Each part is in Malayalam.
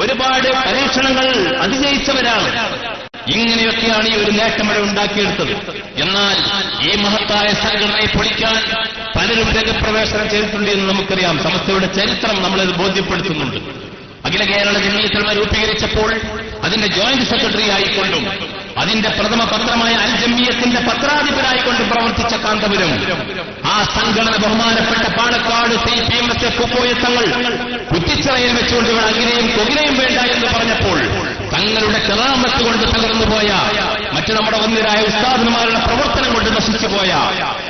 ഒരുപാട് പരീക്ഷണങ്ങൾ അതിജയിച്ചവരാണ്. ഇങ്ങനെയൊക്കെയാണ് ഈ ഒരു നേട്ടം ഉണ്ടാക്കിയെടുത്തത്. എന്നാൽ ഈ മഹത്തായ സംഘടനയെ പൊളിക്കാൻ പലരും രംഗപ്രവേശനം ചെയ്തിട്ടുണ്ട് എന്ന് നമുക്കറിയാം. സമസ്തയുടെ ചരിത്രം നമ്മളത് ബോധ്യപ്പെടുത്തുന്നുണ്ട്. അഖില കേരള ജമീയത്തൽമ രൂപീകരിച്ചപ്പോൾ അതിന്റെ ജോയിന്റ് സെക്രട്ടറി ആയിക്കൊണ്ടും അതിന്റെ പ്രഥമ പത്രമായ അൽ ജമിയത്തിന്റെ പത്രാധിപരായിക്കൊണ്ട് പ്രവർത്തിച്ച കാന്തപുരം. ആ സംഘടന ബഹുമാനപ്പെട്ട Palakkad C P M S കുപ്പോയത്തങ്ങൾ കുറ്റിച്ചിറയിൽ വെച്ചുകൊണ്ട് അങ്ങിനെയും കൊകിനെയും വേണ്ട എന്ന് പറഞ്ഞപ്പോൾ തങ്ങളുടെ കലാമത്ത് കൊണ്ട് തകർന്നുപോയ മറ്റു നമ്മുടെ വന്നിരായ ഉസ്താദന്മാരുടെ പ്രവർത്തനം കൊണ്ട് നശിച്ചു പോയ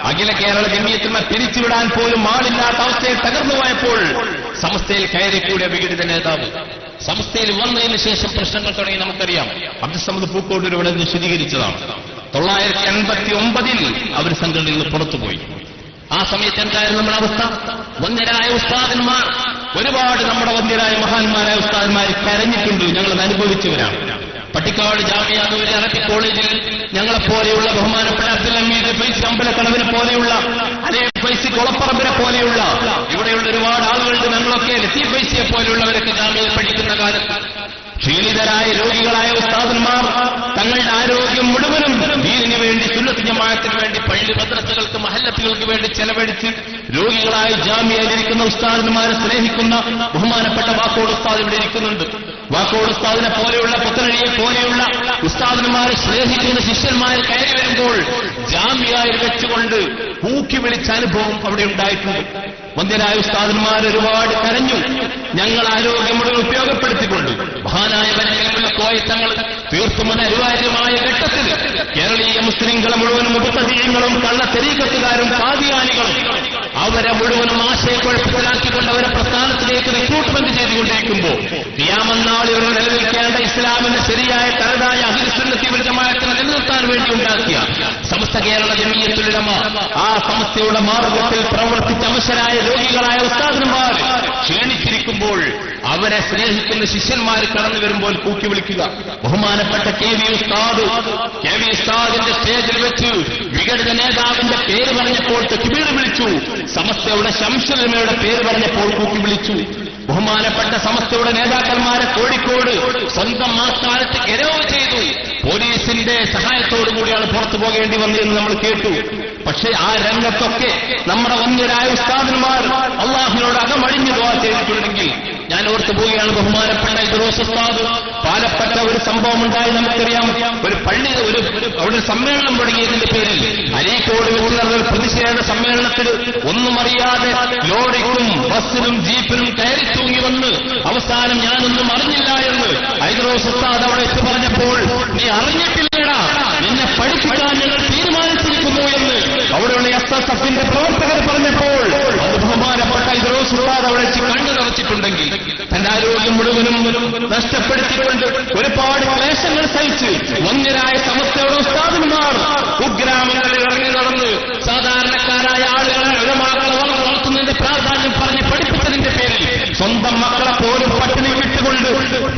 അഖില കേരള ജമിയത്തിനെ പിരിച്ചുവിടാൻ പോലും ആളില്ലാത്ത അവസ്ഥയിൽ തകർന്നുപോയപ്പോൾ സംസ്ഥയിൽ കയറിക്കൂടിയ വിഘടിത നേതാവ്. സംസ്ഥയിൽ വന്നതിന് ശേഷം പ്രശ്നങ്ങൾ തുടങ്ങി നമുക്കറിയാം. അബ്ദുസമദ് പൂക്കോട്ടൂർ ഇവിടെ നിന്ന് വിശദീകരിച്ചതാണ്. തൊള്ളായിരത്തി എൺപത്തി ഒമ്പതിൽ അവർ സംഘടനയിൽ നിന്ന് പുറത്തുപോയി. ആ സമയത്ത് എന്തായിരുന്നു നമ്മുടെ അവസ്ഥ? വന്നിരായ ഉസ്താദന്മാർ ഒരുപാട് നമ്മുടെ വന്ധ്യരായ മഹാന്മാരായ ഉസ്താദന്മാർ കരഞ്ഞിട്ടുണ്ട്. ഞങ്ങളത് അനുഭവിച്ചവരാണ്. പട്ടിക്കാട് ജാമ്യ അറബി കോളേജിൽ ഞങ്ങളെപ്പോലെയുള്ള ബഹുമാനപ്പെട്ട അബ്ദുൽ ഹമീദ് ഫൈസ് അമ്പലക്കടവിനെ പോലെയുള്ള അതേ ഫൈസി കുളപ്പറമ്പിനെ പോലെയുള്ള ഇവിടെയുള്ള ഒരുപാട് ആളുകളുണ്ട് ഞങ്ങളൊക്കെ ലത്തീഫ് ഫൈസിയെ പോലെയുള്ളവരൊക്കെ ജാമ്യയിൽ പഠിക്കുന്ന കാലത്ത് ക്ഷീണിതരായ രോഗികളായ ഉസ്താദന്മാർ തങ്ങളുടെ ആരോഗ്യം മുഴുവനും ദീനിനു വേണ്ടി സുന്നത്ത് ജമാഅത്തിന് വേണ്ടി പള്ളി മദ്രസകൾക്ക് മഹല്ലത്തുകൾക്ക് വേണ്ടി ചെലവഴിച്ച് രോഗികളായ ജാമ്യയിലിരിക്കുന്ന ഉസ്താദന്മാരെ സ്നേഹിക്കുന്ന ബഹുമാനപ്പെട്ട വാക്കോട് ഉസ്താദ് ഇവിടെ ഇരിക്കുന്നുണ്ട്. വാക്കോട് ഉസ്താദിനെ പോലെയുള്ള പുത്തനഴിയെ പോലെയുള്ള ഉസ്താദന്മാരെ സ്നേഹിക്കുന്ന ശിഷ്യന്മാരെ കയറി വരുമ്പോൾ ജാമ്യായി വെച്ചുകൊണ്ട് കൂക്കി വിളിച്ച അനുഭവം അവിടെ ഉണ്ടായിട്ടുണ്ട്. വന്ധ്യരായ ഉസ്താദന്മാർ ഒരുപാട് കരഞ്ഞു. ഞങ്ങൾ ആരോഗ്യം മുഴുവൻ ഉപയോഗപ്പെടുത്തിക്കൊണ്ട് മഹാനായ വരങ്ങളുള്ള കോയത്തങ്ങൾ തീർത്തും അനിവാര്യമായ ഘട്ടത്തിൽ കേരളീയ മുസ്ലിങ്ങളെ മുഴുവൻ മുഖത്തധീയങ്ങളും കള്ളത്തെരീക്കത്തുകാരും കാതിയാനികളും അവരെ മുഴുവനും ആശയക്കുഴപ്പത്തിലാക്കിക്കൊണ്ട് അവരെ പ്രസ്ഥാനത്തിലേക്ക് റിക്രൂട്ട്മെന്റ് ചെയ്തുകൊണ്ടിരിക്കുമ്പോൾ ക്രിയാമന്നാളിൽ ഇവർ നിലനിൽക്കേണ്ട ഇസ്ലാമിന്റെ ശരിയായ തനതായ അഹിൽസുന്നത്തി ജമാഅത്തിനെ നിലനിർത്താൻ വേണ്ടി ഉണ്ടാക്കിയ സമസ്ത കേരള ജമീയത്തിലുടമ ആ സമസ്തയുടെ മാർഗത്തിൽ പ്രവർത്തിച്ച അവശരായ രോഗികളായ ഉസ്താദന്മാർ ക്ഷീണിച്ചിരിക്കുമ്പോൾ അവരെ സ്നേഹിക്കുന്ന ശിഷ്യന്മാർ കടന്നു വരുമ്പോൾ കൂക്കി വിളിക്കുക. ബഹുമാനപ്പെട്ട കെ വി ഉസ്താദ് കെ വി ഉസ്താദിന്റെ സ്റ്റേജിൽ വെച്ച് വിഘടിത നേതാവിന്റെ പേര് പറഞ്ഞപ്പോൾ തെക്കുപീർ വിളിച്ചു. സമസ്തയുടെ ശംശലമയുടെ പേര് പറഞ്ഞപ്പോൾ കൂക്കി വിളിച്ചു. ബഹുമാനപ്പെട്ട സമസ്തയുടെ നേതാക്കന്മാരെ കോഴിക്കോട് സ്വന്തം മാസ്ഥാനത്ത് ഗരവ് ചെയ്തു. പോലീസിന്റെ സഹായത്തോടു കൂടിയാണ് പുറത്തു പോകേണ്ടി വന്നതെന്ന് നമ്മൾ കേട്ടു. പക്ഷേ ആ രംഗത്തൊക്കെ നമ്മുടെ വന്യരായ ഉസ്താദന്മാർ അള്ളാഹിനോട് അകമഴിഞ്ഞു ദുവാ ചെയ്തിട്ടുണ്ടെങ്കിൽ ഞാൻ ഓർത്തു പോവുകയാണ് ബഹുമാനപ്പെട്ട ഇദ്രോസ് ഉസ്താദ്. പാലപ്പെട്ട ഒരു സംഭവം ഉണ്ടായി നമുക്കറിയാം. ഒരു പള്ളി ഒരു അവിടെ സമ്മേളനം തുടങ്ങിയതിന്റെ പേരിൽ അരീക്കോട് ഉള്ളവർ പ്രതിഷേധ സമ്മേളനത്തിൽ ഒന്നും അറിയാതെ ലോറിക്കും ബസ്സിലും ജീപ്പിലും കയറി തൂങ്ങി വന്ന് അവസാനം ഞാനൊന്നും അറിഞ്ഞില്ല എന്ന് ഐദ്രോസ് ഉസ്താദ് അവിടെ എത്തി പറഞ്ഞപ്പോൾ നീ അറിഞ്ഞിട്ടില്ലടാ. നിന്നെ പഠിപ്പിക്കാൻ ഞങ്ങൾ തീരുമാനിച്ചിരിക്കുന്നു എന്ന്. അവിടെയുള്ള എസ് എസ് എഫിന്റെ പ്രവർത്തകർ പറഞ്ഞപ്പോൾ അത് ബഹുമാനപ്പെട്ട ഐദ്രോസ് ഉസ്താദ് അവിടെ കണ്ണു നിറച്ചിട്ടുണ്ടെങ്കിൽ തന്റെ ആരോഗ്യം മുഴുവനും നഷ്ടപ്പെടുത്തിക്കൊണ്ട് ഒരുപാട് ക്ലേശങ്ങൾ സഹിച്ച് വന്യരായ സമസ്തയുടെ ഉസ്താദന്മാർ കുഗ്രാമങ്ങളിൽ ഇറങ്ങി നടന്ന് സാധാരണക്കാരായ ആളുകളെ ഉലമാക്കളെ വളർന്നു വളർത്തുന്നതിന്റെ പ്രാധാന്യം പറഞ്ഞ് പഠിപ്പിച്ചതിന്റെ പേരിൽ സ്വന്തം മക്കളെ പോലും പട്ടിണി വിട്ടുകൊണ്ട്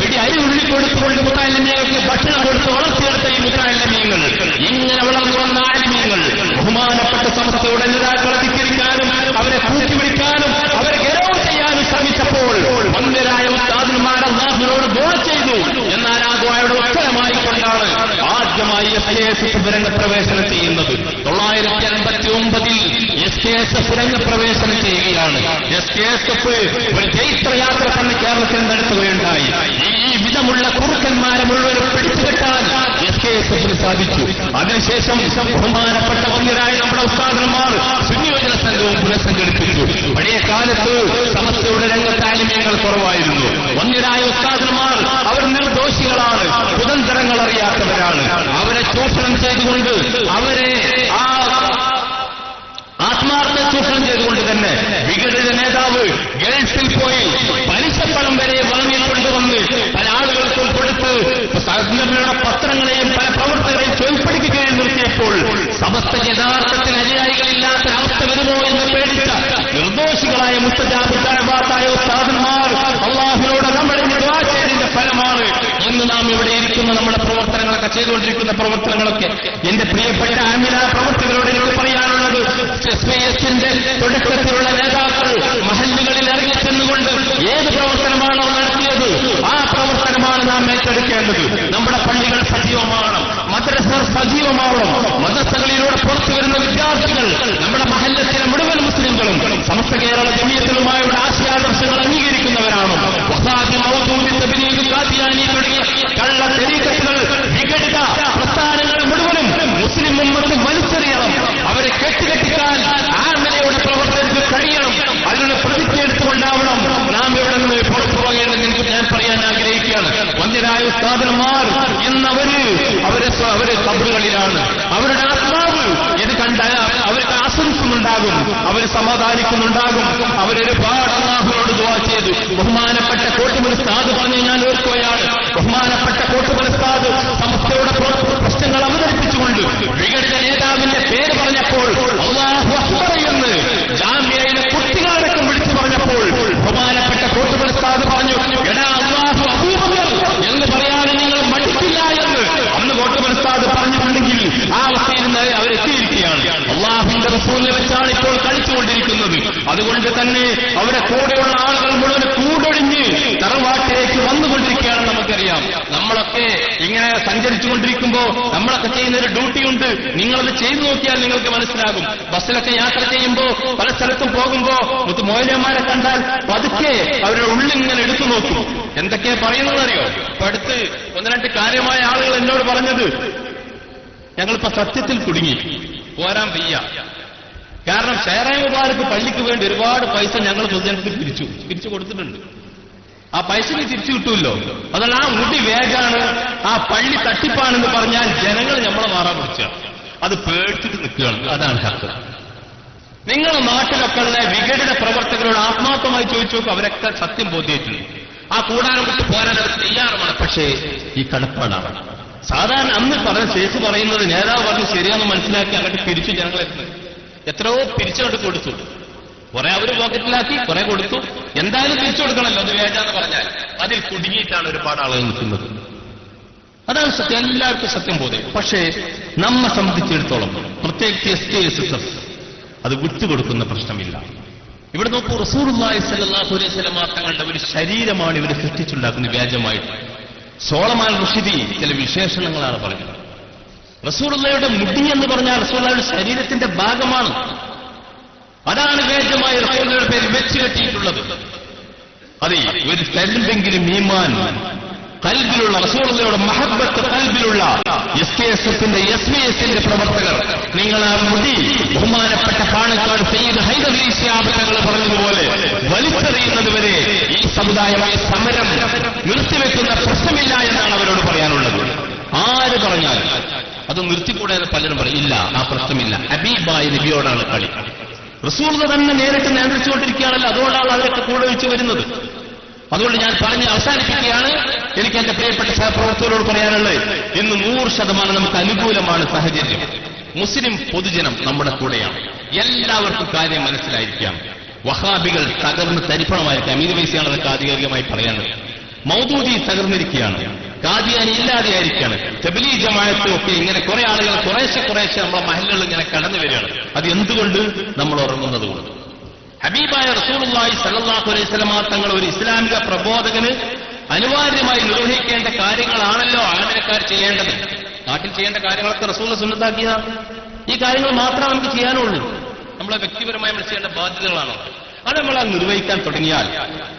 പിടി അരി ഉള്ളി കൊടുത്തുകൊണ്ട് മുത്താലിന്യങ്ങൾക്ക് ഭക്ഷണം കൊടുത്ത് വളർത്തിയെടുത്ത ഈ മുത്താലിന്യങ്ങൾ ഇങ്ങനെ വളർന്നു വന്ന ആലിമ്യങ്ങൾ ബഹുമാനപ്പെട്ട സമസ്തയുടെ നേതാക്കളെ ധിക്കരിക്കാനും അവരെ കൂട്ടിവിളിക്കാനും അവരെ ഗരവ് ചെയ്യാനും ശ്രമിച്ചപ്പോൾ വന്യരായ ഉസ്താദന്മാർ അള്ളാഹുവിനോട് ദുആ ചെയ്തു എന്നാൽ ആ ദുആയുടെ ഉത്തരമായി കൊണ്ടാണ് ആദ്യമായി എസ് കെ എസ് വിവരങ്ങൾ പ്രവേശനം ചെയ്യുന്നത് തൊള്ളായിരത്തി അൻപത്തി ഒമ്പതിൽ എസ് സുരംഗ പ്രവേശനം ചെയ്യുകയാണ്. എസ് കെ എസ് എഫ് ഒരു ചൈത്രയാത്ര തന്നെ കേരളത്തിൽ നടത്തുകയുണ്ടായി. ഈ വിധമുള്ള കുറുക്കന്മാരെ മുഴുവൻ പിടിച്ചുകെട്ടാൻ എസ് കെ എസ് എഫിന് സാധിച്ചു. അതിനുശേഷം ബഹുമാനപ്പെട്ട വന്യരായ നമ്മുടെ ഉസ്താദന്മാർ സുനിയോജന സംഘവും പുനഃസംഘടിപ്പിച്ചു. പഴയ കാലത്ത് സമസ്തയുടെ രംഗത്ത് ആലിമ്യങ്ങൾ കുറവായിരുന്നു. വന്യരായ ഉസ്താദന്മാർ അവർ നിർദോഷികളാണ് കുതന്ത്രങ്ങൾ അറിയാത്തവരാണ് അവരെ ചൂഷണം ചെയ്തുകൊണ്ട് അവരെ ആ ആത്മാർത്ഥ ചൂഷണം ചെയ്തുകൊണ്ട് തന്നെ വിഘടിത നേതാവ് ഗൾഫിൽ പോയി പലിശപ്പണം വരെ വാങ്ങി വാങ്ങിക്കൊണ്ടുവന്ന് പല ആളുകൾക്കും കൊടുത്ത് സംഘടനയുടെ പത്രങ്ങളെയും പല പ്രവർത്തകരെയും ചൊൽപ്പടിക്കുകയും നിർത്തിയപ്പോൾ സമസ്ത യഥാർത്ഥത്തിന് അനുയായികളില്ലാത്ത അവസ്ഥ വരുമോ എന്ന് പേടിച്ച നിർദോഷികളായ മുസ്തജാബാത്തായ ഉസ്താദന്മാർ അള്ളാഹുനോട് നമ്മുടെ ചെയ്തതിന്റെ ഫലമാണ് ഇന്ന് നാം ഇവിടെ ഇരിക്കുന്ന നമ്മുടെ പ്രവർത്തനങ്ങളൊക്കെ ചെയ്തുകൊണ്ടിരിക്കുന്ന പ്രവർത്തനങ്ങളൊക്കെ എന്റെ പ്രിയപ്പെട്ട ആമിന പ്രവർത്തകരോട് എന്നോട് പറയാനുള്ളത് എസ് തുടക്കത്തിലുള്ള നേതാക്കൾ മഹല്ലുകളിൽ ഇറങ്ങിച്ചെന്നുകൊണ്ട് ഏത് പ്രവർത്തനമാണോ നടത്തിയത് ആ പ്രവർത്തനമാണ് നാം ഏറ്റെടുക്കേണ്ടത്. നമ്മുടെ പള്ളികൾ സജീവമാണ്. പ്രവർത്തനം ബോധമാവണം മദ്രസകളിലൂടെ പുറത്തു വരുന്ന വിദ്യാർത്ഥികൾ നമ്മുടെ മഹല്ലത്തിലെ മുഴുവൻ മുസ്ലിങ്ങളും സമസ്ത കേരള ജമീയത്തിലുമായുള്ള ആശയാദർശങ്ങൾ അംഗീകരിക്കുന്നവരാണ്. തുടങ്ങിയ കള്ള തെരീക്കത്തുകൾ വിഘടിത പ്രസ്ഥാനങ്ങൾ മുഴുവനും മുസ്ലിം ഉമ്മത്ത് വലിച്ചെറിയണം. അവരെ കെട്ടുകെട്ടിക്കാൻ ആ നിലയുടെ കഴിയണം. അതിനുള്ള പ്രതിജ്ഞ എടുത്തുകൊണ്ടാവണം. നാം ഇവിടെ നിന്ന് ഞാൻ പറയാൻ ആഗ്രഹിക്കുകയാണ് വന്ധ്യരായ ഉസ്താദന്മാർ എന്നവര് അവരെ അവരെ കബറുകളിലാണ് അവരുടെ ആത്മാവ് ഇത് കണ്ട അവർക്ക് ആസ്വദിക്കുന്നുണ്ടാകും അവർ സമാധാനിക്കുന്നുണ്ടാകും. അവരൊരുപാട് അള്ളാഹുനോട് ദുവാ ചെയ്തു. ബഹുമാനപ്പെട്ട കോട്ടുമൽ ഉസ്താദ് പറഞ്ഞ് ഞാൻ ഓർക്കുകയാണ്. ബഹുമാനപ്പെട്ട കോട്ടുമൽ ഉസ്താദ് സംസ്ഥയുടെ പ്രശ്നങ്ങൾ അവതരിപ്പിച്ചുകൊണ്ട് വിഘടിത നേതാവിന്റെ പേര് പറഞ്ഞപ്പോൾ തന്നെ അവരെ കൂടെയുള്ള ആളുകൾ മുഴുവൻ കൂടൊഴിഞ്ഞ് തറവാട്ടിലേക്ക് വന്നുകൊണ്ടിരിക്കുകയാണ് നമുക്കറിയാം. നമ്മളൊക്കെ ഇങ്ങനെ സഞ്ചരിച്ചുകൊണ്ടിരിക്കുമ്പോ നമ്മളൊക്കെ ചെയ്യുന്ന ഒരു ഡ്യൂട്ടിയുണ്ട് നിങ്ങളത് ചെയ്തു നോക്കിയാൽ നിങ്ങൾക്ക് മനസ്സിലാകും. ബസ്സിലൊക്കെ യാത്ര ചെയ്യുമ്പോ പല സ്ഥലത്തും പോകുമ്പോ മുത്ത് മോയന്മാരെ കണ്ടാൽ പതുക്കെ അവരുടെ ഉള്ളിൽ ഇങ്ങനെ എടുത്തു നോക്കും. എന്തൊക്കെയാ പറയുന്നതറിയോ ഇപ്പൊ അടുത്ത് ഒന്ന് രണ്ട് കാര്യമായ ആളുകൾ എന്നോട് പറഞ്ഞത് ഞങ്ങളിപ്പോ സത്യത്തിൽ കുടുങ്ങി. പോരാൻ വയ്യ. കാരണം ഷേറായ മുബാരക്ക് പള്ളിക്ക് വേണ്ടി ഒരുപാട് പൈസ ഞങ്ങൾ പൊതുജനത്തിന് പിരിച്ചു പിരിച്ചു കൊടുത്തിട്ടുണ്ട്. ആ പൈസ തിരിച്ചു കിട്ടുമല്ലോ അതല്ല ആ മുടി വേഗാണ് ആ പള്ളി തട്ടിപ്പാണെന്ന് പറഞ്ഞാൽ ജനങ്ങൾ നമ്മളെ മാറാൻ പിടിച്ച അത് പേടിച്ചിട്ട് നിൽക്കുകയാണ്. അതാണ് ഹക്ക്. നിങ്ങൾ നാട്ടിലൊക്കെ വിഘടിത പ്രവർത്തകരോട് ആത്മാർത്ഥമായി ചോദിച്ചു നോക്കും അവരൊക്കെ സത്യം ബോധ്യമായിട്ടുണ്ട്. ആ കൂടാരം വിട്ട് പോരാൻ തയ്യാറുമാണ്. പക്ഷേ ഈ കടപ്പാടാണ് സാധാരണ അന്ന് പറഞ്ഞ ശേഷി പറയുന്നത് നേതാവ് പറഞ്ഞ് ശരിയാണെന്ന് മനസ്സിലാക്കി അങ്ങോട്ട് തിരിച്ചു ജനങ്ങളെത്തുന്നത് എത്രയോ പിരിച്ചുകൊണ്ട് കൊടുത്തു. കുറെ അവർ പോക്കറ്റിലാക്കി കുറെ കൊടുത്തു. എന്തായാലും തിരിച്ചു കൊടുക്കണമല്ലോ അത് വേണ്ടാന്ന് പറഞ്ഞാൽ. അതിൽ കുടുങ്ങിയിട്ടാണ് ഒരുപാട് ആളുകൾ നിൽക്കുന്നത്. അതാണ് സത്യം. എല്ലാവർക്കും സത്യം ബോധ്യം. പക്ഷേ നമ്മെ സംബന്ധിച്ചിടത്തോളം പ്രത്യേകിച്ച് S K S S F അത് വിട്ടുകൊടുക്കുന്ന പ്രശ്നമില്ല. ഇവിടെ നോക്കൂ റസൂർലായി സല്ലാഹു അലൈഹി തങ്ങളുടെ ഒരു ശരീരമാണ് ഇവർ സൃഷ്ടിച്ചുണ്ടാക്കുന്നത് വ്യാജമായിട്ട്. സോളമാൻ ഋഷിദി ചില വിശേഷണങ്ങളാണ് പറഞ്ഞത് റസൂറുള്ളയുടെ മുടി എന്ന് പറഞ്ഞാൽ റസൂറുള്ളയുടെ ശരീരത്തിന്റെ ഭാഗമാണ്. അതാണ് വേദമായി റസൂറുള്ളയുടെ പേര് വെച്ച് കെട്ടിയിട്ടുള്ളത്. അതെ ഒരു തെല്ലുണ്ടെങ്കിലും ഈമാൻ കൽബിലുള്ള റസൂറുള്ളയുടെ മഹബത്ത് കൽബിലുള്ള എസ് കെ എസ് എഫിന്റെ എസ് വി എസിന്റെ പ്രവർത്തകർ നിങ്ങൾ ആ മുടി ബഹുമാനപ്പെട്ട പാണക്കാട് സയ്യിദ് ഹൈദലി ശാബനങ്ങൾ പറഞ്ഞതുപോലെ വലിച്ചെറിയുന്നത് വരെ ഈ സമുദായമായ സമരം നിർത്തിവെക്കുന്ന പ്രശ്നമില്ല എന്നാണ് അവരോട് പറയാനുള്ളത്. ആര് പറഞ്ഞാൽ അത് നിർത്തിക്കൂടെ എന്ന് പലരും പറയും. ഇല്ല ആ പ്രശ്നമില്ല. ഹബീബായ നബിയോടാണ് കളി. റസൂൾ തന്നെ നേരിട്ട് നിയന്ത്രിച്ചുകൊണ്ടിരിക്കുകയാണല്ലോ. അതുകൊണ്ടാണ് അവരൊക്കെ കൂടെ വെച്ച് വരുന്നത്. അതുകൊണ്ട് ഞാൻ പറഞ്ഞ് അവസാനിപ്പിക്കുകയാണ്. എനിക്ക് എന്റെ പ്രിയപ്പെട്ട സഹപ്രവർത്തകരോട് പറയാനുള്ളത് ഇന്ന് നൂറ് ശതമാനം നമുക്ക് അനുകൂലമാണ് സാഹചര്യം. മുസ്ലിം പൊതുജനം നമ്മുടെ കൂടെയാണ്. എല്ലാവർക്കും കാര്യം മനസ്സിലായിരിക്കാം. വഹാബികൾ തകർന്ന് തരിപ്പണമായിരിക്കാം. ഇത് വയസ്സാണ് അതൊക്കെ ആധികാരികമായി പറയാനുള്ളത്. മൗദൂദി തകർന്നിരിക്കുകയാണ്. കാദിയാനി ഇല്ലാതെയായിരിക്കാണ് തെബലി ജമായത്തും ഒക്കെ ഇങ്ങനെ കുറെ ആളുകൾ കുറേശ്ശെ കുറേശ്ശെ നമ്മളെ മഹലുകളിൽ ഇങ്ങനെ കടന്നു വരികയാണ്. അത് എന്തുകൊണ്ട് നമ്മൾ ഉറങ്ങുന്നത് കൊണ്ട്? ഹബീബായ റസൂലുള്ളാഹി സല്ലല്ലാഹു അലൈഹി വസല്ലമ തങ്ങൾ ഒരു ഇസ്ലാമിക പ്രബോധകന് അനിവാര്യമായി നിർവഹിക്കേണ്ട കാര്യങ്ങളാണല്ലോ ആനക്കാർ ചെയ്യേണ്ടത്. നാട്ടിൽ ചെയ്യേണ്ട കാര്യങ്ങളൊക്കെ റസൂൽ സുന്നത്താക്കിയ. ഈ കാര്യങ്ങൾ മാത്രമേ നമുക്ക് ചെയ്യാനുള്ളൂ. നമ്മളെ വ്യക്തിപരമായി നമ്മൾ ചെയ്യേണ്ട ബാധ്യതകളാണ് അത് നമ്മൾ നിർവഹിക്കാൻ തുടങ്ങിയാൽ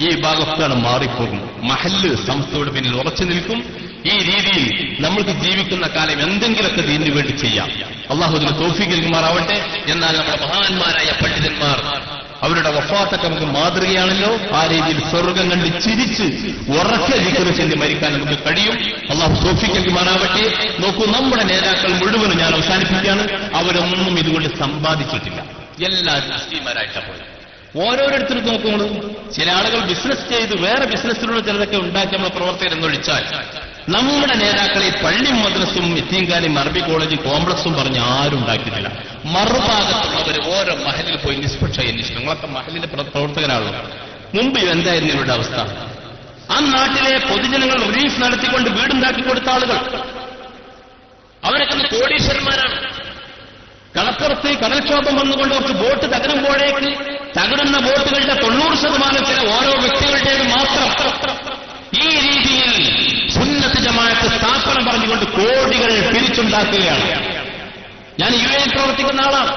ഈ ഭാഗത്താണ് മാറിപ്പോകും. മഹല്ല് സംസ്ഥയുടെ പിന്നിൽ ഉറച്ചു നിൽക്കും. ഈ രീതിയിൽ നമ്മൾക്ക് ജീവിക്കുന്ന കാലം എന്തെങ്കിലുമൊക്കെ ഇതിനു വേണ്ടി ചെയ്യാം. അള്ളാഹുദിന് തോഫിക്കുമാറാവട്ടെ എന്നാൽ നമ്മുടെ മഹാന്മാരായ പണ്ഡിതന്മാർ അവരുടെ വഫാത്തൊക്കെ നമുക്ക് മാതൃകയാണല്ലോ. ആ രീതിയിൽ സ്വർഗം കണ്ട് ചിരിച്ച് ഉറക്കെ വിക്രം ചെന്ന് മരിക്കാൻ നമുക്ക് കഴിയും. അള്ളാഹു തോഫിക്കുമാറാവട്ടെ നോക്കൂ നമ്മുടെ നേതാക്കൾ മുഴുവനും ഞാൻ അവസാനിപ്പിക്കുകയാണ്. അവരൊന്നും ഇതുകൊണ്ട് സമ്പാദിച്ചിട്ടില്ല. എല്ലാവരും മുസ്ലിമാരായിട്ടാണ് പോയത്. ഓരോരുത്തരും നോക്കുമ്പോൾ ചില ആളുകൾ ബിസിനസ് ചെയ്ത് വേറെ ബിസിനസ്സിലൂടെ ചിലതൊക്കെ ഉണ്ടാക്കി നമ്മളെ പ്രവർത്തകർ എന്നൊഴിച്ചാൽ നമ്മുടെ നേതാക്കളെ പള്ളി മദ്രസും എത്തിയങ്കാലും അറബി കോളേജ് കോംപ്ലക്സും പറഞ്ഞ് ആരും ഉണ്ടാക്കിയിട്ടില്ല. മറുഭാഗത്തുള്ളവർ ഓരോ മഹലിൽ പോയി നിഷ്പക്ഷ അന്വേഷിക്കും നിങ്ങളൊക്കെ മഹലിന്റെ പ്രവർത്തകരാണല്ലോ. മുമ്പ് എന്തായിരുന്നു ഇവരുടെ അവസ്ഥ? ആ നാട്ടിലെ പൊതുജനങ്ങൾ റിലീഫ് നടത്തിക്കൊണ്ട് വീടുണ്ടാക്കി കൊടുത്ത ആളുകൾ. അവരൊക്കെ കോടീശ്വരന്മാരാണ്. കടപ്പുറത്ത് കടൽക്ഷോഭം വന്നുകൊണ്ട് അവർക്ക് ബോട്ട് തകരുമ്പോഴേക്ക് തകരുന്ന ബോട്ടുകളുടെ തൊണ്ണൂറ് ശതമാനത്തിന് ഓരോ വ്യക്തികളുടേത് മാത്രം ഈ രീതിയിൽ സുന്നത്ത് ജമാഅത്ത് സ്ഥാപനം പറഞ്ഞുകൊണ്ട് കോടികൾ പിരിച്ചുണ്ടാക്കുകയാണ്. ഞാൻ യു എ പ്രവർത്തിക്കുന്ന ആളാണ്.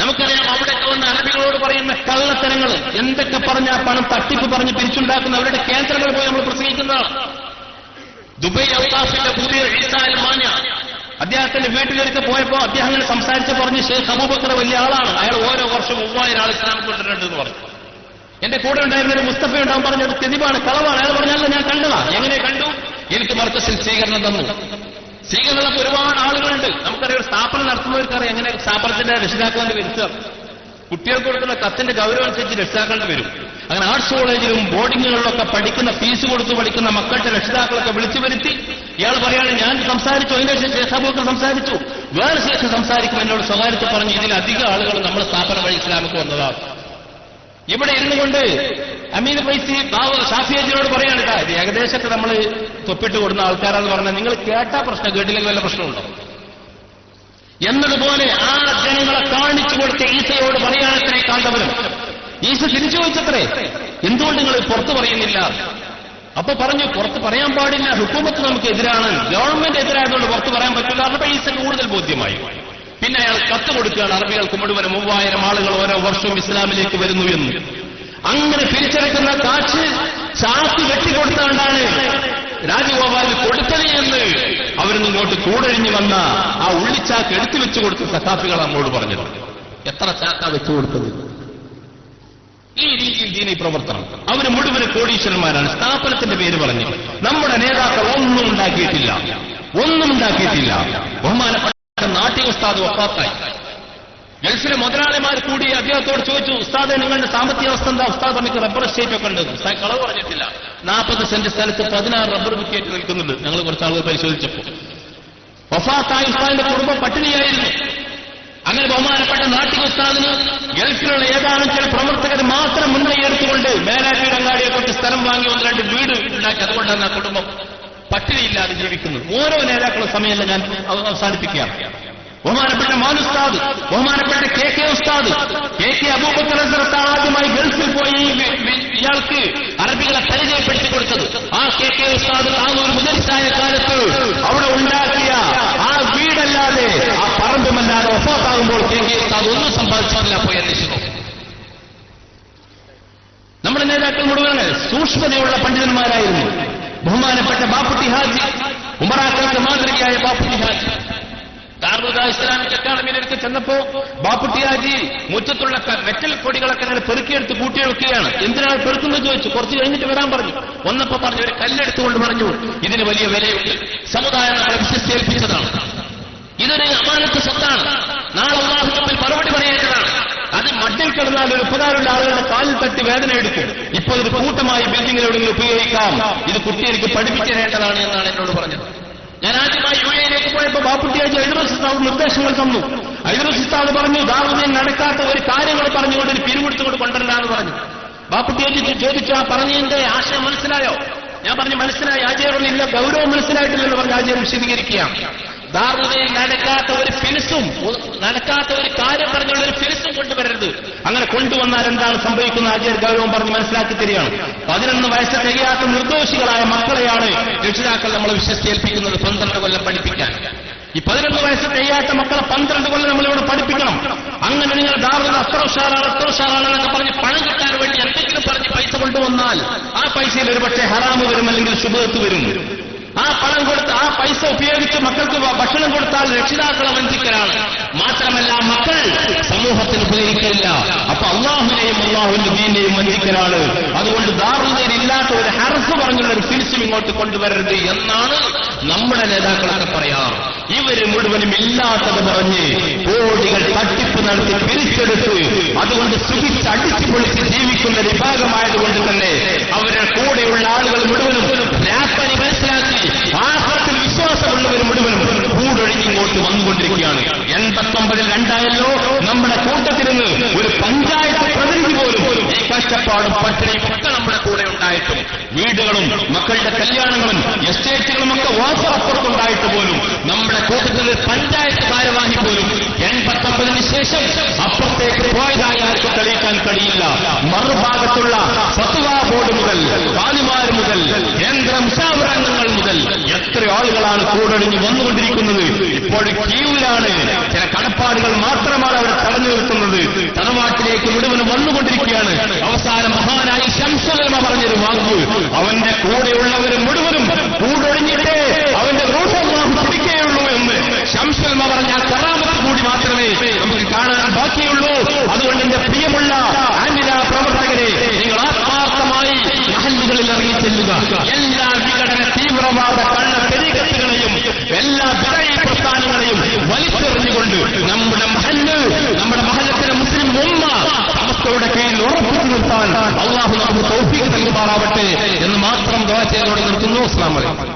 നമുക്കറിയാം അവിടെ വന്ന് അറബികളോട് പറയുന്ന കള്ളത്തരങ്ങൾ എന്തൊക്കെ പറഞ്ഞ പണം തട്ടിപ്പ് പറഞ്ഞ് പിരിച്ചുണ്ടാക്കുന്ന അവരുടെ കേന്ദ്രങ്ങൾ പോയി നമ്മൾ പ്രസംഗിക്കുന്നതാണ്. ദുബൈ ഔത്താഫിന്റെ പുതിയ ഈസാൽ മാഞ്ഞ അദ്ദേഹത്തിന്റെ വീട്ടിലേക്ക് പോയപ്പോ അദ്ദേഹം അങ്ങനെ സംസാരിച്ച് പറഞ്ഞ് ഷെയ്ഖ് അബൂബക്കർ വലിയ ആളാണ്. അയാൾ ഓരോ വർഷം മൂവായിരം ആൾ ഇസ്ലാം കൊണ്ടിട്ടുണ്ട് എന്ന് പറഞ്ഞു. എന്റെ കൂടെ ഉണ്ടായിരുന്ന ഒരു മുസ്തഫ ഉണ്ടാവും പറഞ്ഞത് തെതിവാണ് കളവാണ്. അയാൾ പറഞ്ഞല്ല ഞാൻ കണ്ടതാ. എങ്ങനെ കണ്ടു? എനിക്ക് മർക്കസിൽ സ്വീകരണം തന്നു. സ്വീകരണം ഒരുപാട് ആളുകളുണ്ട്. നമുക്കറിയാം ഒരു സ്ഥാപനം നടത്തുന്നവർക്കറിയാം എങ്ങനെ സ്ഥാപനത്തിന്റെ രക്ഷിതാക്കളുടെ വരുത്തുക. കുട്ടികൾക്ക് കൊടുക്കുന്ന കത്തിന്റെ ഗൗരവം അനുസരിച്ച് രക്ഷിതാക്കളുടെ വരും. അങ്ങനെ ആർട്സ് കോളേജിലും ബോർഡിങ്ങുകളിലൊക്കെ പഠിക്കുന്ന ഫീസ് കൊടുത്ത് പഠിക്കുന്ന മക്കളുടെ രക്ഷിതാക്കളൊക്കെ വിളിച്ചു വരുത്തി. ഇയാൾ പറയാണ് ഞാൻ സംസാരിച്ചു അതിന്റെ ശേഷം ശേഖാബൂക്ക് സംസാരിച്ചു. വേറെ ശേഷം സംസാരിക്കും എന്നോട് സ്വകാര്യത്തിൽ പറഞ്ഞു ഇതിലധികം ആളുകൾ നമ്മുടെ സ്ഥാപനം വഴി ഇസ്ലാമിക്ക് വന്നതാണ് ഇവിടെ ഇരുന്നു കൊണ്ട് പൈസി ബാബു ഷാഫിയജിനോട് പറയാണ് "ഇതാ, ഇത് ഏകദേശമൊക്കെ നമ്മൾ തൊപ്പിട്ട് കൊടുക്കുന്ന ആൾക്കാരാന്ന് പറഞ്ഞാൽ നിങ്ങൾ കേട്ടാ പ്രശ്നം കേട്ടില്ലെങ്കിൽ വല്ല പ്രശ്നമുണ്ടോ? എന്നതുപോലെ ആ ജനങ്ങളെ കാണിച്ചു കൊടുത്ത ഈസയോട് പറയാനത്രേ കാന്തപുരം. ഈസ തിരിച്ചു ചോദിച്ചത്രേ എന്തുകൊണ്ട് നിങ്ങൾ പുറത്തു പറയുന്നില്ല? അപ്പൊ പറഞ്ഞു പുറത്ത് പറയാൻ പാടില്ല ഹുക്കൂമത്ത് നമുക്ക് എതിരാണ് ഗവൺമെന്റ് എതിരായതുകൊണ്ട് പുറത്ത് പറയാൻ പറ്റില്ല. അവരുടെ ഈസ കൂടുതൽ ബോധ്യമായി. പിന്നെ അയാൾ കത്ത് കൊടുക്കുകയാണ് അറബികൾക്ക് മുഴുവൻ മൂവായിരം ആളുകൾ ഓരോ വർഷവും ഇസ്ലാമിലേക്ക് വരുന്നു എന്ന്. അങ്ങനെ പിരിച്ചെടുക്കുന്ന കാശ് ചാക്ക് വെട്ടിക്കൊടുത്തുകൊണ്ടാണ് രാജഗോപാൽ കൊടുത്തത് എന്ന് അവരിന്ന് ഇങ്ങോട്ട് കൂടഴിഞ്ഞു വന്ന ആ ഉള്ളിച്ചാക്ക് എടുത്തു വെച്ചു കൊടുത്ത സഖാഫികൾ നമ്മോട് പറഞ്ഞത്. എത്ര ചാക്ക വെച്ചു കൊടുത്തത്? ഈ രീതിയിൽ ദീനി പ്രവർത്തനം. അവർ മുഴുവൻ കോടീശ്വരന്മാരാണ്. സ്ഥാപനത്തിന്റെ പേര് പറഞ്ഞു. നമ്മുടെ നേതാക്കൾ ഒന്നും ഉണ്ടാക്കിയിട്ടില്ല. ഒന്നും ഉണ്ടാക്കിയിട്ടില്ല. ബഹുമാനപ്പെട്ട നാട്ടിക ഉസ്താദ് വഫാത്തായി. ഗൾഫിലെ മുതലാളിമാർ കൂടി അദ്ദേഹത്തോട് ചോദിച്ചു ഉസ്താദ് നിങ്ങളുടെ സാമ്പത്തിക അവസ്ഥ എന്താ? ഉസ്താദ് നമുക്ക് റബ്ബർ എസ്റ്റേറ്റ് ഒക്കെ ഉണ്ട്. ഉസ്താദ് കളവ് പറഞ്ഞിട്ടില്ല. നാൽപ്പത് സെന്റ് സ്ഥലത്ത് പതിനാറ് റബ്ബർ വിക്കറ്റ് നിൽക്കുന്നുണ്ട്. ഞങ്ങൾ കുറച്ച് ആളുകൾ പരിശോധിച്ചപ്പോൾ വഫാത്തായി ഉസ്താദിന്റെ കുടുംബം പട്ടിണിയായിരുന്നു. അങ്ങനെ ബഹുമാനപ്പെട്ട നാട്ടിക ഉസ്താദിന് ഗൾഫിലുള്ള ഏതാനും ചില പ്രവർത്തകർ മാത്രം മുൻകൈ എടുത്തുകൊണ്ട് മേലാറ്റീരങ്ങാടിയെ കൊണ്ട് സ്ഥലം വാങ്ങി ഒന്ന് രണ്ട് വീട് ഉണ്ടാക്കി അതുകൊണ്ടാണ് ആ കുടുംബം പട്ടിണിയില്ലാതെ ജീവിക്കുന്നത്. ഓരോ നേതാക്കളും സമയമല്ല ഞാൻ അവ- അവസാനിപ്പിക്കുകയാണ് ബഹുമാനപ്പെട്ട മാനുസ്താദ് ബഹുമാനപ്പെട്ട കെ കെ ഉസ്താദ് കെ കെ അബൂബക്കർ ആദ്യമായി ഗൾഫിൽ പോയി ഇയാൾക്ക് അറബികളെ പരിചയപ്പെടുത്തി കൊടുത്തത്. ആ കെ കെ ഉസ്താദ് ആ ഒരു മുതലിച്ചായ കാലത്ത് അവിടെ ഉണ്ടാക്കിയ ആ വീടല്ലാതെ ആ പറമ്പുമല്ലാതെ ഒപ്പാത്താകുമ്പോൾ കെ കെ ഉസ്താദ് ഒന്നും സമ്പാദിച്ചില്ല പോയി അന്വേഷിച്ചു നമ്മുടെ നേതാക്കൾ മുഴുവൻ സൂക്ഷ്മതയുള്ള പണ്ഡിതന്മാരായിരുന്നു. ബഹുമാനപ്പെട്ട ബാപ്പുട്ടി ഹാജി ഉമറാക്കൾക്ക് മാതൃകയായ ബാപ്പുട്ടി ഹാജി. ദാറുദ ഇസ്ലാമിക് അക്കാദമിയിലേക്ക് ചെന്നപ്പോ ബാപ്പുട്ടിയാജി മുറ്റത്തുള്ള വെറ്റൽ പൊടികളൊക്കെ അങ്ങനെ പെറുക്കിയെടുത്ത് കൂട്ടി വെക്കുകയാണ്. എന്തിനാണ് പെറുക്കുന്നത് ചോദിച്ചു. കുറച്ച് കഴിഞ്ഞിട്ട് വരാൻ പറഞ്ഞു. വന്നപ്പോ പറഞ്ഞു ഒരു കല്ലെടുത്തുകൊണ്ട് പറഞ്ഞു ഇതിന് വലിയ വിലയുണ്ട്. സമുദായം നമ്മളെ വിശ്വസിച്ചേൽപ്പിച്ചതാണ് ഇതൊരു അമാനത്ത് സ്വത്താണ്. നാളെ തമ്മിൽ മറുപടി പറയേണ്ടതാണ് അത് മണ്ണിൽ കിടന്നാൽ ഒരു ഉപകാരമുള്ള ആളുകളുടെ കാലിൽ തട്ടി വേദന എടുക്കും. ഇപ്പോൾ ഇത് കൂട്ടമായി ബിൽഡിങ്ങിലെവിടെങ്കിലും ഉപയോഗിക്കാം. ഇത് കുട്ടികൾക്ക് പഠിപ്പിക്കേണ്ടതാണ് എന്നാണ് എന്നോട് പറഞ്ഞത്. ഞാൻ ആദ്യമായി യു എയിലേക്ക് ബാപ്പുട്ടിയാജി ഐദ്രസിസ്ഥാവ് നിർദ്ദേശങ്ങൾ തന്നു. ഐദ്രസിസ്ഥാവ് പറഞ്ഞു ദാവൂദിയൻ നടക്കാത്ത ഒരു കാര്യങ്ങൾ പറഞ്ഞുകൊണ്ട് ഒരു പിരിവെടുത്തുകൊണ്ട് കൊണ്ടല്ല എന്ന് പറഞ്ഞു ബാപ്പുട്ടിയാജി ചോദിച്ചു ആ പറഞ്ഞതിന്റെ ആശയം മനസ്സിലായോ? ഞാൻ പറഞ്ഞു മനസ്സിലായി ആചാര്യനില്ല ഗൗരവം മനസ്സിലായിട്ടില്ലെന്ന് പറഞ്ഞ് ആചാര്യം വിശദീകരിക്കുകയാണ് ദാറുദയിൽ നടക്കാത്ത ഒരു ഫിനിസും നടക്കാത്ത ഒരു കാര്യം പറഞ്ഞുള്ള ഒരു ഫിനിസും കൊണ്ടുവരരുത്. അങ്ങനെ കൊണ്ടുവന്നാൽ എന്താണ് സംഭവിക്കുന്ന ആചാര്യ ഗൗരവം പറഞ്ഞ് മനസ്സിലാക്കി തരികയാണ്. പതിനൊന്ന് വയസ്സ് തികയാത്ത നിർദ്ദോഷികളായ മക്കളെയാണ് രക്ഷിതാക്കൾ നമ്മളെ വിശ്വസിച്ചേൽപ്പിക്കുന്നത് പന്ത്രണ്ട് കൊല്ലം പഠിപ്പിക്കാൻ. തികയാത്ത മക്കളെ പന്ത്രണ്ട് കൊല്ലം നമ്മളിവിടെ പഠിപ്പിക്കണം. അങ്ങനെ നിങ്ങൾ ദാറുദ അത്ര ഉഷാറാണ് അത്ര ഉഷാറാണ് എന്നൊക്കെ പറഞ്ഞ് പണം കിട്ടാൻ വേണ്ടി എന്തെങ്കിലും പറഞ്ഞ് പൈസ കൊണ്ടുവന്നാൽ ആ പൈസയിൽ ഒരുപക്ഷെ ഹറാമ് വരും അല്ലെങ്കിൽ ശുഭത്ത് വരും. ആ പണം കൊടുത്ത് ആ പൈസ ഉപയോഗിച്ച് മക്കൾക്ക് ഭക്ഷണം കൊടുത്താൽ രക്ഷിതാക്കളെ വഞ്ചിക്കലാണ്. മാത്രമല്ല മക്കൾ സമൂഹത്തിന് ഉപകരിക്കില്ല. അപ്പൊ അള്ളാഹുവിനെയും അള്ളാഹുവിന്റെ ദീനെയും വഞ്ചിക്കലാണ്. അതുകൊണ്ട് ദാറുദയിൽ ഇല്ലാത്ത ഒരു ഹർഫ് പറഞ്ഞുള്ള ഒരു ഫിനിസും ഇങ്ങോട്ട് കൊണ്ടുവരരുത് എന്നാണ് നമ്മുടെ നേതാക്കളൊക്കെ പറയാറ്. ഇവർ മുഴുവനും ഇല്ലാത്തത് പറഞ്ഞ് കോടികൾ തട്ടിപ്പ് നടത്തി പിരിച്ചെടുത്ത് അതുകൊണ്ട് സുഖിച്ച് അടിച്ചു പൊളിച്ച് ജീവിക്കുന്ന വിഭാഗമായതുകൊണ്ട് തന്നെ അവരുടെ കൂടെയുള്ള ആളുകൾ മുഴുവനും മനസ്സിലാക്കി ആഹ്ലത്തിൽ വിശ്വാസമുള്ളവർ മുഴുവനും കൂടൊഴിഞ്ഞിങ്ങോട്ട് വന്നുകൊണ്ടിരിക്കുകയാണ്. എൺപത്തൊമ്പതിൽ രണ്ടായല്ലോ നമ്മുടെ കൂട്ടത്തിൽ നിന്ന് ഒരു പഞ്ചായത്ത് പ്രതിനിധി പോലും ഈ കഷ്ടപ്പാടും പട്ടിണിയും ഒക്കെ നമ്മുടെ കൂടെ ഉണ്ടായിട്ടും. വീടുകളും മക്കളുടെ കല്യാണങ്ങളും എസ്റ്റേറ്റുകളും ഒക്കെ വാസറപ്പുറത്തുണ്ടായിട്ട് മറുഭാഗത്തുള്ള ഫത്വ ബോർഡ് മുതൽ കാലിമാർ മുതൽ കേന്ദ്ര മുഷാവറാംഗങ്ങൾ മുതൽ എത്ര ആളുകളാണ് കൂടൊഴിഞ്ഞ് വന്നുകൊണ്ടിരിക്കുന്നത്? ഇപ്പോൾ കീവിലാണ് ചില കടപ്പാടുകൾ മാത്രമാണ് അവരെ തടഞ്ഞു നിർത്തുന്നത് തറവാട്ടിലേക്ക് മുഴുവൻ വന്നുകൊണ്ടിരിക്കുകയാണ്. അവസാനം മഹാനായി ശംസലമ പറഞ്ഞൊരു വാക്ക്. അവന്റെ കൂടെയുള്ളവരും മുഴുവനും കൂടൊഴിഞ്ഞിട്ട് അവന്റെ റൂഹല്ലാഹു പിടിക്കുകയുള്ളൂ എന്ന് ശംസലമ പറഞ്ഞ ആ കറാമത്ത് കൂടി മാത്രമേ നമുക്ക് കാണാൻ ബാക്കിയുള്ളൂ അതുകൊണ്ട് എന്റെ പ്രിയമുള്ള ആമിന പ്രവർത്തകരെ നിങ്ങൾ ആത്മാർത്ഥമായി മഹല്ലുകളിൽ ഇറങ്ങി ചെല്ലുക എല്ലാ വിഘടന തീവ്രവാദ കള്ള പെരുകത്തുകളെയും എല്ലാ വിടയി പ്രസ്ഥാനങ്ങളെയും വലിച്ചെറിഞ്ഞുകൊണ്ട് നമ്മുടെ മഹല്ല് നമ്മുടെ മഹല്ലത്തിലെ മുസ്ലിം ഉമ്മ സമസ്തയുടെ കീഴിൽ നിർത്താൻ അള്ളാഹു നമുക്ക് തൗഫീഖ് നൽകുമാറാവട്ടെ എന്ന് മാത്രം ദോഷ ചെയ്തോടെ നിർത്തുന്നു. അസ്ലാം വലൈക്കും